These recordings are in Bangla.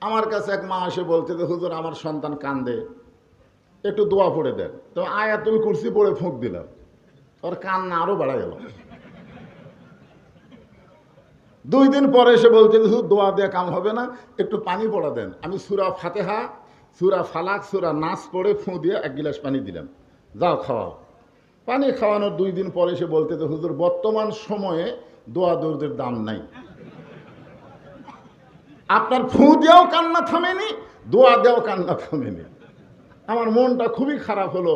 আমার কাছে এক মা এসে বলছে যে, হুজুর, আমার সন্তান কান্দে। একটু দোয়া পড়ে দেন। তো আয়াতুল কুরসি পড়ে ফুঁক দিলাম। ওর কান্না আরও বাড়া গেল। দুই দিন পরে এসে বলছে যে দোয়া দিয়ে কাম হবে না, একটু পানি পড়া দেন। আমি সুরা ফাতেহা, সুরা ফালাক, সুরা নাচ পড়ে ফুঁ দিয়ে এক গিলাস পানি দিলাম। যাও, খাওয়াও। পানি খাওয়ানোর দুই দিন পরে এসে বলতে যে, হুজুর, বর্তমান সময়ে দোয়া দৌড়দের দাম নাই। আপনার ফু দিয়েও কান্না থামেনি, দোয়া দেওয়াও কান্না থামেনি। আমার মনটা খুবই খারাপ হলো।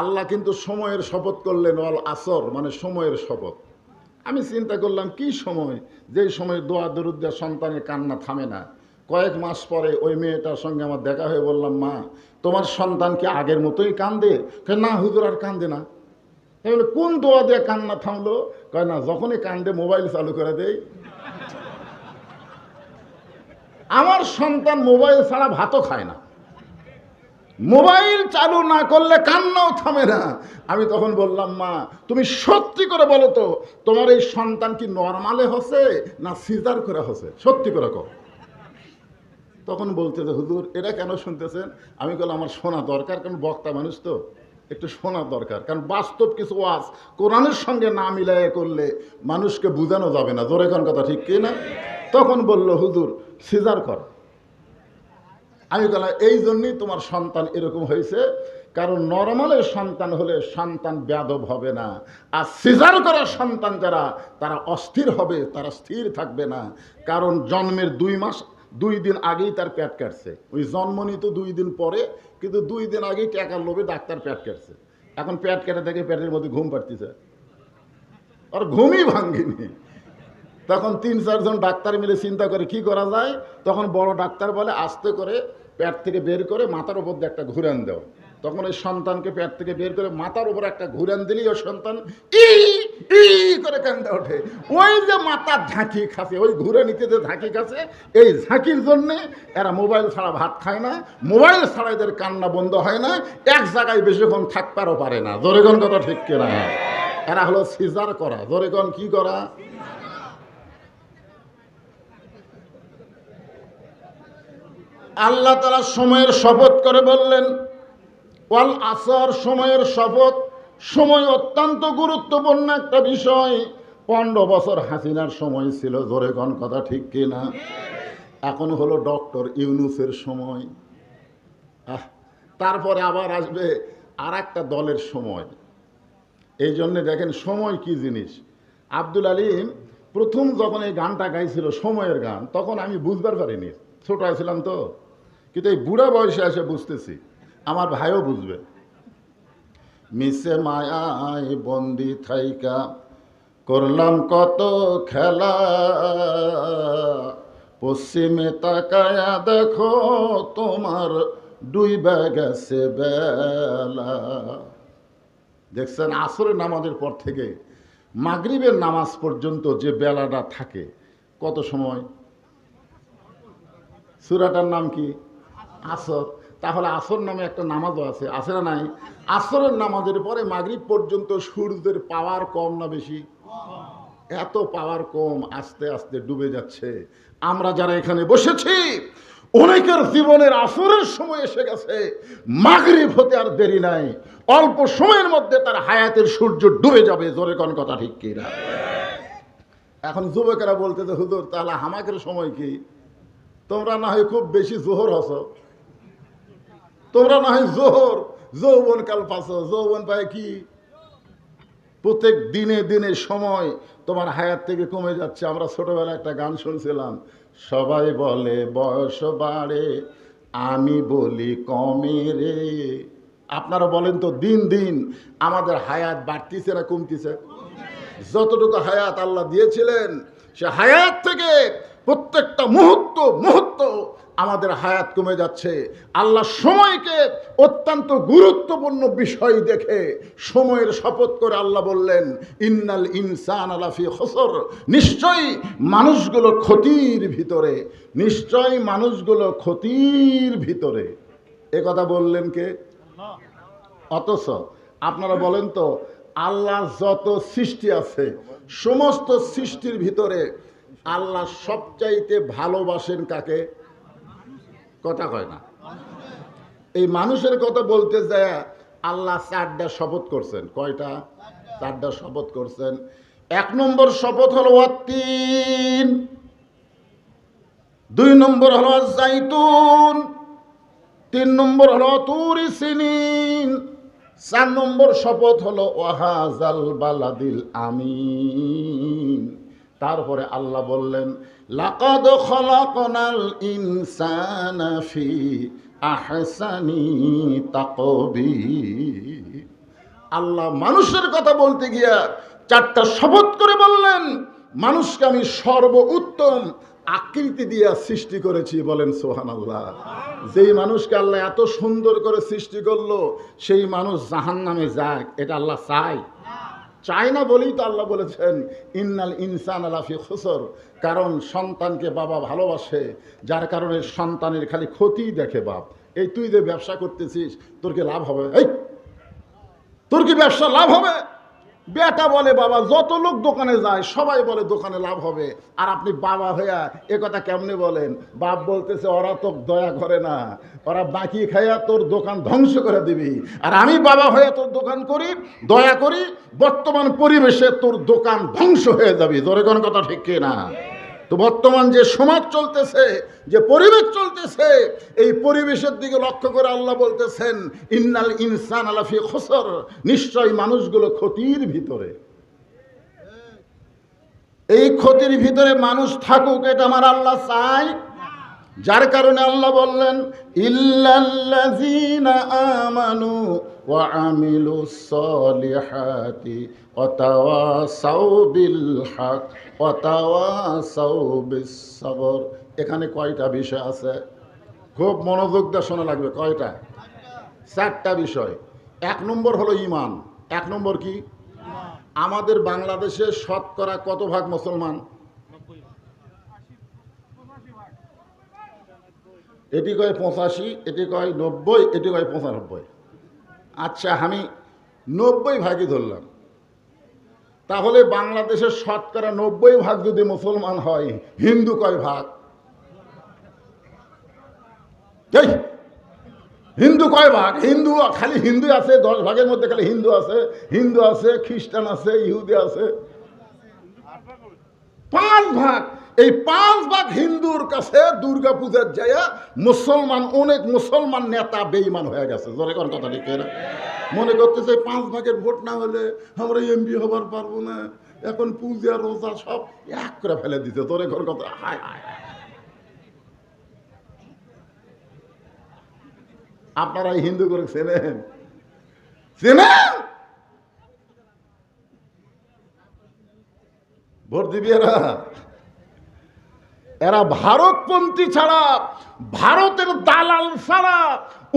আল্লাহ কিন্তু সময়ের শপথ করলেন অল আসর মানে সময়ের শপথ। আমি চিন্তা করলাম, কি সময়? যেই সময় দোয়া, দরুদ দেওয়া সন্তানের কান্না থামে না। কয়েক মাস পরে ওই মেয়েটার সঙ্গে আমার দেখা হয়ে বললাম, মা, তোমার সন্তান কি আগের মতোই কান্দে? না হুজুর, আর কান্দে না। তাহলে কোন দোয়া দিয়ে কান্না থামলো? কয়, না, যখনই কান্দে, মোবাইল চালু করে দেয় আমার সন্তান মোবাইল ছাড়া ভাতও খায় না। মোবাইল চালু না করলে কান্নাও থামে না। আমি তখন বললাম, মা, তুমি সত্যি করে বলো তো, তোমার এই সন্তান কি নর্মালে হসে না সিজার করে হসে? সত্যি করে কো তখন বলতে যে, হুজুর এটা কেন শুনতেছেন? আমি বললাম আমার শোনা দরকার, কারণ বক্তা মানুষ তো, একটু শোনা দরকার। কারণ বাস্তব কিছু ওয়াজ কোরআনের সঙ্গে না মিলাই করলে মানুষকে বোঝানো যাবে না। জোরে কথা ঠিক কি না? তখন বলল, হুজুর সিজার কর। আমি বললাম, এই জন্যই তোমার সন্তান এরকম হয়েছে। কারণ নর্মালের সন্তান হলে সন্তান ব্যাদব হবে না। আর সিজার করা সন্তান যারা, তারা অস্থির হবে, তারা স্থির থাকবে না। কারণ জন্মের দুই মাস, দুই দিন আগেই তার পেট কাটছে। ওই জন্ম নিত দুই দিন পরে, কিন্তু দুই দিন আগেই টাকার লোভে ডাক্তার পেট কাটছে। এখন পেট কেটে দেখে পেটের মধ্যে ঘুম পাড়তেছে। আর ঘুমই ভাঙ্গিনি। তখন তিন চারজন ডাক্তার মিলে চিন্তা করে কি করা যায়? তখন বড় ডাক্তার বলে, আস্তে করে পেট থেকে বের করে মাথার উপর দিয়ে একটা ঘুরান দেও। তখন ওই সন্তানকে পেট থেকে বের করে মাথার উপর একটা ঘুরান দিলেই ওই সন্তান ই ই করে কান্দা ওঠে। ওই যে মাথার ঝাঁকি খাসে ওই ঘুরে নিতে যে ঝাঁকি খাসে এই ঝাঁকির জন্যে এরা মোবাইল ছাড়া ভাত খায় না, মোবাইল ছাড়া এদের কান্না বন্ধ হয় না, এক জায়গায় বেশিক্ষণ থাকতেও পারে না। জোরেগণ কথা ঠিক কিনা? এরা হলো সিজার করা। জোরেগণ কি করা? আল্লাহ তালা সময়ের শপথ করে বললেন, ওয়াল আসর সময়ের শপথ, সময় অত্যন্ত গুরুত্বপূর্ণ একটা বিষয়। পনেরো বছর হাসিনার সময় ছিল, জোরে কোন কথা ঠিক কিনা এখন হলো ডক্টর ইউনুসের সময়। তারপরে আবার আসবে আর একটা দলের সময়। এই জন্যে দেখেন সময় কি জিনিস? আব্দুল আলিম প্রথম যখন এই গানটা গাইছিল, সময়ের গান, তখন আমি বুঝবার পারিনি। ছোট ছিলাম তো। কিন্তু এই বুড়া বয়সে এসে বুঝতেছি, আমার ভাইও বুঝবে। মিশে মায়ায় বন্দি থাইকা, করলাম কত খেলা। পশ্চিমে তাকায়া দেখো, তোমার ডুইবা গেছে বেলা। দেখছেন, আসরের নামাজের পর থেকে মাগরিবের নামাজ পর্যন্ত যে বেলাটা থাকে, কত সময়? সুরাটার নাম কি? আসর। তাহলে আসর নামে একটা নামাজও আছে না নাই? আসরের নামাজের পরে মাগরিব পর্যন্ত সূর্যের পাওয়ার কম না বেশি? এত পাওয়ার কম, আস্তে আস্তে ডুবে যাচ্ছে। আমরা যারা এখানে বসেছি, অনেকের জীবনের আসরের সময় এসে গেছে। মাগরিব হতে আর দেরি নাই। অল্প সময়ের মধ্যে তার হায়াতের সূর্য ডুবে যাবে, জোরে কোন কথা ঠিক কি না? এখন যুবকেরা বলতে যে হুজুর, তাহলে হামাকের সময় কি? তোমরা না হয় খুব বেশি জোহর হস? তোমরা না হয় জোহর, যৌবন কাল পাস যৌবন পায় কি? প্রত্যেক দিনে দিনে সময় তোমার হায়াত থেকে কমে যাচ্ছে। আমরা ছোটবেলায় একটা গান শুনছিলাম, সবাই বলে, বয়স বাড়ে, আমি বলি কমে রে। আপনারা বলেন তো, দিন দিন আমাদের হায়াত বাড়তিছে না কমতিছে? যতটুকু হায়াত আল্লাহ দিয়েছিলেন, সে হায়াত থেকে প্রত্যেকটা মুহূর্ত মুহূর্ত আমাদের হায়াত কমে যাচ্ছে। আল্লাহ সময়কে অত্যন্ত গুরুত্বপূর্ণ বিষয় দেখে সময়ের শপথ করে আল্লাহ বললেন, ইন্নাল ইনসান আলাফি হসর নিশ্চয়ই মানুষগুলো ক্ষতির ভিতরে, নিশ্চয়ই মানুষগুলো ক্ষতির ভিতরে। এ কথা বললেন কে? অথচ আপনারা বলেন তো, আল্লাহ যত সৃষ্টি আছে, সমস্ত সৃষ্টির ভিতরে আল্লাহ সবচাইতে ভালোবাসেন কাকে? কথা কয় না। এই মানুষের কথা বলতে যায়, আল্লাহ চারটা শপথ করছেন। কয়টা? চারটা শপথ করছেন। এক নম্বর শপথ হলো তিন দুই নম্বর হলো জাইতুন তিন নম্বর হলো তুরি সিনিন। চার নম্বর শপথ হলো ওয়াহাজাল বালাদিল আমিন। তারপরে আল্লাহ বললেন, লাকাদ খলাকনাল ইনসানা ফি আহসানি আল্লাহ মানুষের কথা বলতে গিয়া চারটা শপথ করে বললেন, মানুষকে আমি সর্ব উত্তম আকৃতি দিয়া সৃষ্টি করেছি। বলেন সোহান আল্লাহ যেই মানুষকে আল্লাহ এত সুন্দর করে সৃষ্টি করল, সেই মানুষ জাহান নামে যাক, এটা আল্লাহ চায়। চায় না বলেই তো আল্লাহ বলেছেন, ইন্নাল ইনসান আলাফি খুসর। কারণ সন্তানকে বাবা ভালোবাসে, যার কারণে সন্তানের খালি ক্ষতিই দেখে বাপ। এই তুই যে ব্যবসা করতেছিস, তোর কি লাভ হবে? এই, তোর কি ব্যবসা লাভ হবে? বেটা বলে বাবা, যত লোক দোকানে যায়, সবাই বলে দোকানে লাভ হবে। আর আপনি বাবা হইয়া এ কথা কেমনে বলেন? বাপ বলতেছে, ওরা তো দয়া করে না। ওরা বাকি খাইয়া তোর দোকান ধ্বংস করে দিবি। আর আমি বাবা হয়ে তোর দোকান করি, দয়া করি, বর্তমান পরিবেশে তোর দোকান ধ্বংস হয়ে যাবি। তোর কোন কথা ঠিক না তো বর্তমান যে সমাজ চলতেছে, যে পরিবেশ চলতেছে, এই পরিবেশের দিকে লক্ষ্য করে আল্লাহ বলতেছেন, ইন্নাল ইনসান আলাফি খসর নিশ্চয় মানুষগুলো ক্ষতির ভিতরে। এই ক্ষতির ভিতরে মানুষ থাকুক, এটা আমার আল্লাহ চাই যার কারণে আল্লাহ বললেন ইল্লাল্লাযীনা আমানু ওয়া আমিলুস সলিহাতি ওয়া তাওয়াসাউ বিল হক ওয়া তাওয়াসাউ বিস সবর এখানে কয়টা বিষয় আছে? খুব মনোযোগ দিয়ে শোনা লাগবে কয়টা? চারটা বিষয়। এক নম্বর হলো ইমান এক নম্বর কি? আমাদের বাংলাদেশে শতকরা কত ভাগ মুসলমান? এটি কয় পঁচাশি, এটি কয় নব্বই, এটি কয় পঁচানব্বই। আচ্ছা আমি নব্বই ভাগই ধরলাম। তাহলে বাংলাদেশের শতকরা নব্বই ভাগ যদি মুসলমান হয়, হিন্দু কয় ভাগ? হিন্দু কয় ভাগ? হিন্দু খালি হিন্দু আছে, দশ ভাগের মধ্যে খালি হিন্দু আছে হিন্দু আছে, খ্রিস্টান আছে, ইহুদি আছে। পাঁচ ভাগ। এই পাঁচ ভাগ হিন্দুর কাছে দুর্গা পূজার যায় মুসলমান অনেক মুসলমান নেতা বেইমান হয়ে গেছে। জোরে কোন কথা ঠিক না মনে করতেছে পাঁচ ভাগের ভোট না হলে আমরা এমপি হবার পারব না। এখন পূজা, রোজা সব এক করে ফেলে দিতে তোরে কোন কথা? হায় হায়। আপনারা হিন্দু করে চেনেন? চেনেন? ভোট দিবি এরা? এরা ভারতপন্থী ছাড়া, ভারতের দালাল ছাড়া,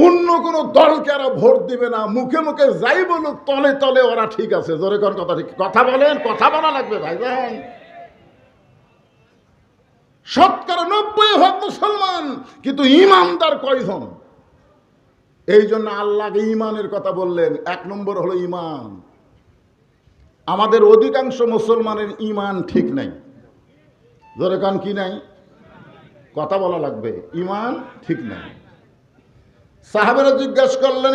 অন্য কোনো দলকে এরা ভোট দিবে না। মুখে মুখে যাই বলুক, তলে তলে ওরা ঠিক আছে। জোরে কোন কথা ঠিক কথা বলেন, কথা বলা লাগবে ভাই ভাই শতকরা নব্বই ভাগ মুসলমান, কিন্তু ইমানদার কয়জন? এই জন্য আল্লাহকে ইমানের কথা বললেন। এক নম্বর হলো ইমান। আমাদের অধিকাংশ মুসলমানের ইমান ঠিক নাই। ধরে কান কি নাই? কথা বলা লাগবে। ইমান ঠিক নাই। সাহাবেরা জিজ্ঞাসা করলেন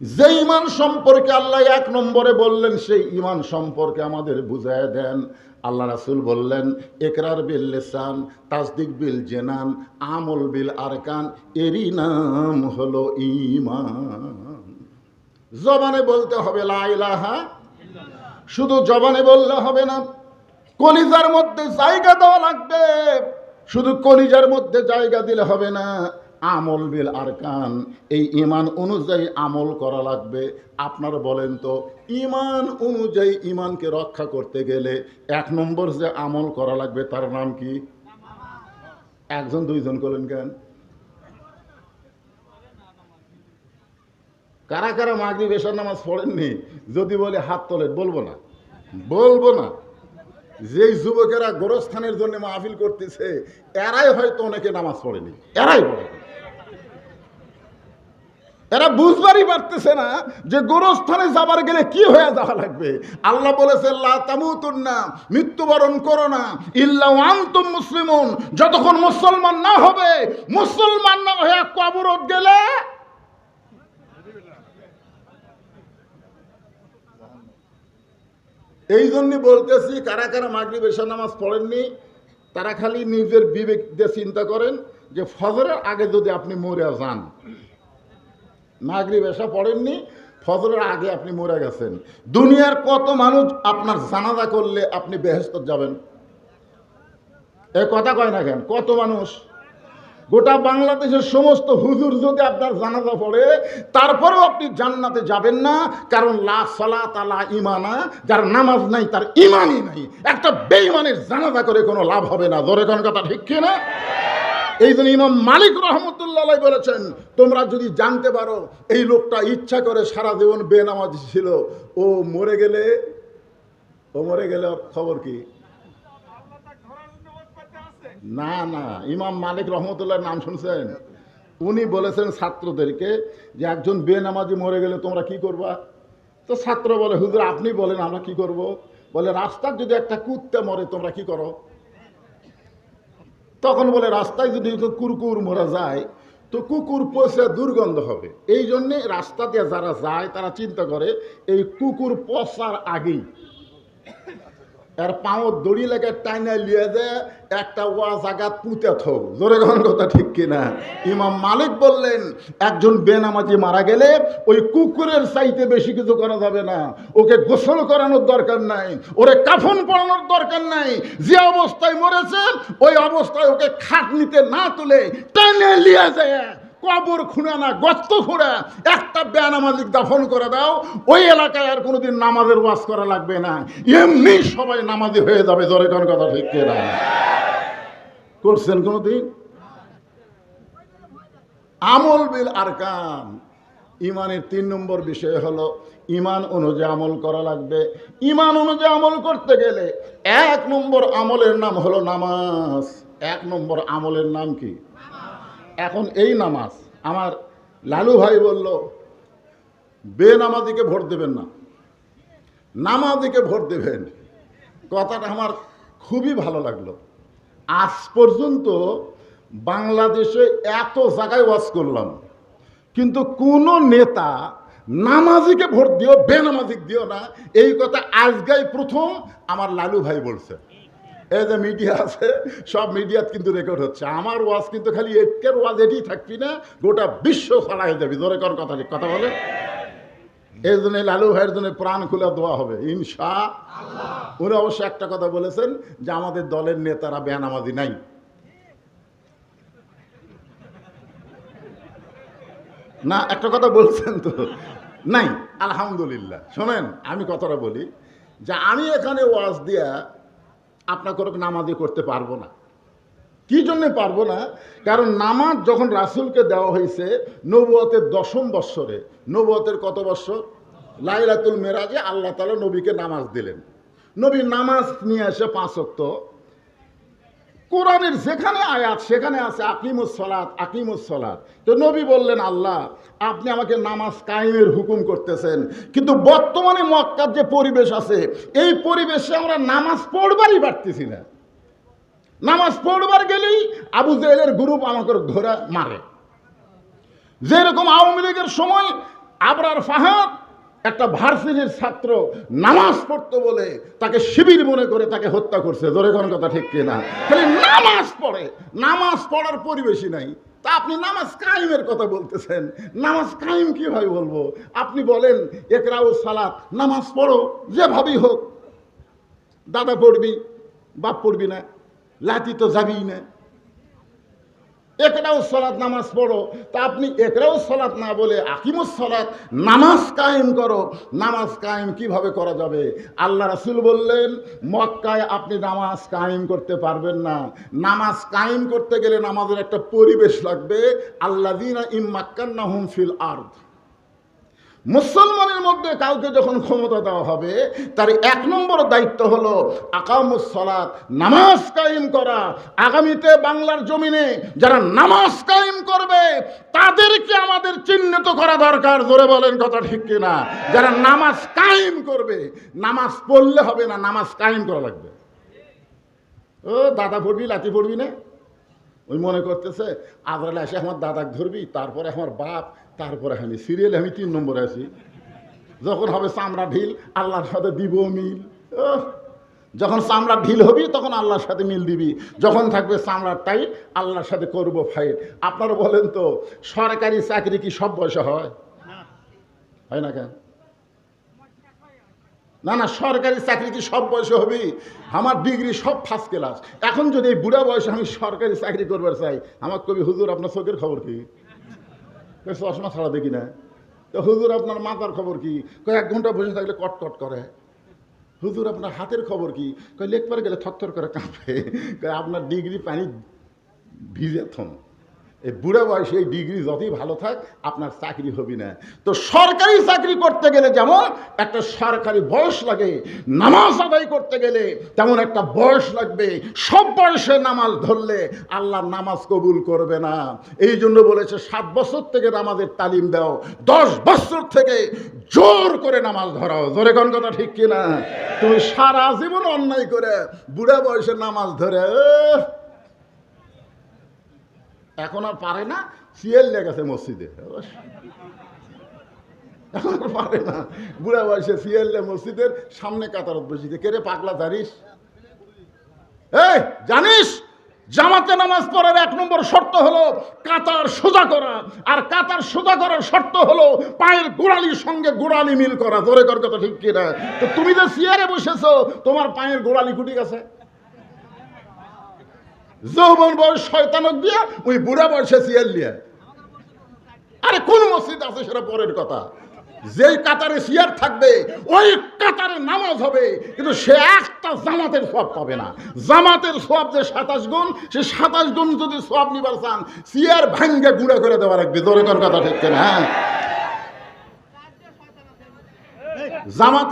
যে ইমান সম্পর্কে আল্লাহ এক নম্বরে বললেন, সেই ইমান সম্পর্কে আমাদের বুঝায় দেন। আল্লাহ রাসুল বললেন একরার বিল লেসান, তাসদিক বিল জেনান, আমল বিল আরকান, এরই নাম হলো ইমান জবানে বলতে হবে, লা ইলাহা শুধু জবানে বললে হবে না কলিজার মধ্যে জায়গা দেওয়া লাগবে। শুধু কলিজার মধ্যে জায়গা দিলে হবে না, আমল বিল আরকান। এই ইমান অনুযায়ী আমল করা লাগবে। আপনারা বলেন তো ইমান অনুযায়ী ইমানকে রক্ষা করতে গেলে এক নম্বর যে আমল করা লাগবে, তার নাম কি? একজন, দুইজন করলেন কেন? কারা কারা মাগরি বেশার নামাজ পড়েননি? যদি বলে হাত তোলেন, বলব না। বলব না। যেই যুবকেরা গোরস্থানের জন্য মাহফিল করতেছে, এরাই হয়তো অনেকে নামাজ পড়েনি। এরাই এরা বুঝবারই পারতেছে না যে গোরস্থানে যাবার গেলে কি হয়ে যাওয়া লাগবে। আল্লাহ বলেছে তামুতুন্না, মৃত্যুবরণ করো না। ইল্লা আনতুম মুসলিমুন। যতক্ষণ মুসলমান না হবে, মুসলমান না হয়ে কবরত গেলে এই জন্যই বলতেছি, কারা কারা মাগরিব এশা নামাজ পড়েননি, তারা খালি নিজের বিবেক দিয়ে চিন্তা করেন যে ফজরের আগে যদি আপনি মরে যান। মাগরিব এসা পড়েননি, ফজরের আগে আপনি মরে গেছেন। দুনিয়ার কত মানুষ আপনার জানাজা করলে আপনি বেহেস্ত যাবেন? এ কথা কয় না কেন? কত মানুষ? গোটা বাংলাদেশের সমস্ত হুজুর যদি আপনার জানাজা পড়ে, তারপরেও আপনি জান্নাতে যাবেন না, কারণ লা সলা তালা ইমানা, যার নামাজ নাই, তার ইমানই নাই। একটা বেইমানের জানাজা করে কোনো লাভ হবে না। জোরে কোন কথা ঠিক কি না এই জন্য ইমাম মালিক রহমতুল্লাহ বলেছেন, তোমরা যদি জানতে পারো, এই লোকটা ইচ্ছা করে সারা জীবন বেনামাজি ছিল, ও মরে গেলে, ও মরে গেলে খবর কি? না না, ইমাম মালিক রহমতুল্লাহ নাম শুনছেন? উনি বলেছেন ছাত্রদেরকে যে একজন বেনামাজি মরে গেলে তোমরা কি করবা? তো ছাত্র বলে, হুজুর, আপনি বলেন, আমরা কি করব? বলে রাস্তার যদি একটা কুত্তে মরে, তোমরা কি করো? তখন বলে, রাস্তায় যদি কুরকুর মরা যায়, তো কুকুর পচে দুর্গন্ধ হবে। এই জন্যে রাস্তা দিয়ে যারা যায়, তারা চিন্তা করে, এই কুকুর পচার আগেই এর পাও দড়ি লেগে টাইনা লিয়ে যে একটা ওয়া জাগাত পুঁতে থোক জোরে গহন কথা ঠিক কিনা? ইমাম মালিক বললেন, একজন বেনামাজি মারা গেলে ওই কুকুরের চাইতে বেশি কিছু করা যাবে না। ওকে গোসল করানোর দরকার নাই, ওরে কাফন পরানোর দরকার নাই। যে অবস্থায় মরেছে, ওই অবস্থায় ওকে খাট নিতে না তুলে টাইনে লিয়ে যায় কবর খুঁড়া না, গর্ত খুঁড়া একটা বেনামাজিক দাফন করে দাও। ওই এলাকায় আর কোনোদিন নামাজের ওয়াজ করা লাগবে না। এমনি সবাই নামাজি হয়ে যাবে, জোরে কোন কথা ঠিক না করছেন কোনোদিন? আমল বিল আর আরকান। ইমানের তিন নম্বর বিষয় হলো, ইমান অনুযায়ী আমল করা লাগবে। ইমান অনুযায়ী আমল করতে গেলে এক নম্বর আমলের নাম হলো নামাজ। এক নম্বর আমলের নাম কি? এখন এই নামাজ, আমার লালু ভাই বলল, বেনামাজিকে ভোট দেবেন না, নামাজিকে ভোট দেবেন। কথাটা আমার খুবই ভালো লাগল। আজ পর্যন্ত বাংলাদেশে এত জায়গায় ওয়াজ করলাম, কিন্তু কোনো নেতা নামাজিকে ভোট দিও, বেনামাজিক দিও না, এই কথা আজকাই প্রথম আমার লালু ভাই বলছে। এই যে মিডিয়া আছে, সব মিডিয়াত কিন্তু রেকর্ড হচ্ছে। আমার ওয়াজ কিন্তু খালি এটকের ওয়াজ এটি থাকবি না, গোটা বিশ্ব ছড়াই যাবি। ধরে কর কথা কথা বলে। এই জন্য লালু ভাইয়ের জন্য প্রাণ খুলে দেওয়া হবে, ইনশা উনি অবশ্য একটা কথা বলেছেন যে, আমাদের দলের নেতারা বেনামাজি নাই। না, একটা কথা বলছেন তো? নাই, আলহামদুলিল্লাহ। শোনেন, আমি কথাটা বলি যে, আমি এখানে ওয়াজ দিয়া আপনাকে কোনো নামাজি করতে পারব না। কি জন্যে পারব না? কারণ নামাজ যখন রাসুলকে দেওয়া হয়েছে নবুয়তের দশম বৎসরে, নবুয়তের কত বৎসর? লাইলাতুল মেরাজে আল্লাহ তালা নবীকে নামাজ দিলেন। নবী নামাজ নিয়ে আসে পাঁচ কোরআনের যেখানে আয়াত, সেখানে আছে আকিমুস সলাত আকিমুস সলাত। তো নবী বললেন, আল্লাহ, আপনি আমাকে নামাজ কায়েমের হুকুম করতেছেন। কিন্তু বর্তমানে মক্কার যে পরিবেশ আছে, এই পরিবেশে আমরা নামাজ পড়বারই পারতেছি না। নামাজ পড়বার গেলেই আবু জেলের গ্রুপ আমাকে ধরে মারে। যেরকম আওয়ামী লীগের সময় আবরার ফাহাদ একটা ভার্সিটির ছাত্র নামাজ পড়তো বলে তাকে শিবির মনে করে তাকে হত্যা করছে। জোরে কোন কথা ঠিক কিনা? খালি নামাজ পড়ে। নামাজ পড়ার পরিবেশই নাই। তা আপনি নামাজ কায়েমের কথা বলতেছেন। নামাজ কায়েম কীভাবে বলব? আপনি বলেন, একরাউ সালাত, নামাজ পড়ো, যেভাবেই হোক। দাদা পড়বি, বাপ পড়বি না। লাতি তো যাবেই না। একরাও সলাৎ নামাজ পড়ো। তা আপনি একরাও সলাৎ না বলে আকিমুস সলাৎ নামাজ কায়েম করো। নামাজ কায়েম কীভাবে করা যাবে? আল্লাহ রাসুল বললেন, মক্কায় আপনি নামাজ কায়েম করতে পারবেন না। নামাজ কায়েম করতে গেলে নামাজের একটা পরিবেশ লাগবে। আল্লাহ দিনা ইম মাক্কান্না হুম ফিল আর্থ মুসলমানের মধ্যে কাউকে যখন ক্ষমতা দেওয়া হবে, তার এক নম্বর দায়িত্ব হলো আকামুসলাত নামাজ কায়েম করা। আগামীতে বাংলার জমিনে যারা নামাজ কায়েম করবে, তাদেরকে আমাদের চিহ্নিত করা দরকার। জোরে বলেন কথা ঠিক কিনা? যারা নামাজ কায়েম করবে, নামাজ পড়লে হবে না, নামাজ কায়েম করা লাগবে। ও, দাদা পড়বি, লাতি পড়বি না? ওই মনে করতেছে আজরালে এসে আমার দাদাক ধরবি, তারপরে আমার বাপ তারপরে আমি সিরিয়ালে আমি তিন নম্বরে আছি। যখন হবে চামড়া ঢিল, আল্লাহর সাথে দিব মিল। যখন চামড়া ঢিল হবি, তখন আল্লাহর সাথে মিল দিবি। যখন থাকবে চামড়ার টাইট আল্লাহর সাথে করব ফাইট আপনারা বলেন তো, সরকারি চাকরি কি সব বয়সে হয়? হয় না কেন? না না, সরকারি চাকরি কি সব বয়সে হবে? আমার ডিগ্রি সব ফার্স্ট ক্লাস এখন যদি এই বুড়া বয়সে আমি সরকারি চাকরি করবার চাই, আমার কবি হুজুর, আপনার চোখের খবর কি? চশমা ছাড়া দেখি না। তো হুজুর, আপনার মাথার খবর কি? এক ঘণ্টা বসে থাকলে কট কট করে। হুজুর, আপনার হাতের খবর কি? কয়, লেখবার গেলে থরথর করে কাঁপে। আপনার ডিগ্রি পানি ভিজে থম। এই বুড়া বয়সে এই ডিগ্রি যতই ভালো থাক, আপনার চাকরি হবি না। তো সরকারি চাকরি করতে গেলে যেমন একটা সরকারি বয়স লাগে, নামাজ আদায় করতে গেলে তেমন একটা বয়স লাগবে। সব বয়সে নামাজ ধরলে আল্লাহ নামাজ কবুল করবে না। এই জন্য বলেছে, সাত বছর থেকে নামাজের তালিম দাও, দশ বছর থেকে জোর করে নামাজ ধরাও। জোরে কোন কথা ঠিক কিনা? তুমি সারা জীবন অন্যায় করে বুড়া বয়সে নামাজ ধরে এখন আর পারে না সিএল লেগেছে মসজিদে। এখন আর পারে না। বুড়া বয়সে সিএল মসজিদের সামনে কাতারত বসিতে কে রে পাগলা জানিস এই, জানিস? জামাতে নামাজ পড়ার এক নম্বর শর্ত হলো কাতার সোজা করা। আর কাতার সোজা করার শর্ত হলো পায়ের গোড়ালির সঙ্গে গোড়ালি মিল করা। জোরে কর কথা ঠিক কিনা? তো তুমি যে সিয়ারে বসেছো, তোমার পায়ের গোড়ালি কুটি গেছে। যৌবন বয়স শয়তানক দিয়ে, ওই বুড়া বয়সে সিয়াল দিয়ে আরে কোন মসজিদ আছে সেটা পরের কথা। যেই কাতারে সিয়ার থাকবে, ওই কাতারে নামাজ হবে, কিন্তু সে একটা জামাতের সব পাবে না। জামাতের সব যে সাতাশ গুণ, সে সাতাশ গুণ যদি সব নিবার চান সিয়ার ভাঙ্গে গুঁড়া করে দেওয়া রাখবে দরে কথা ঠিক না হ্যাঁ? জামাতে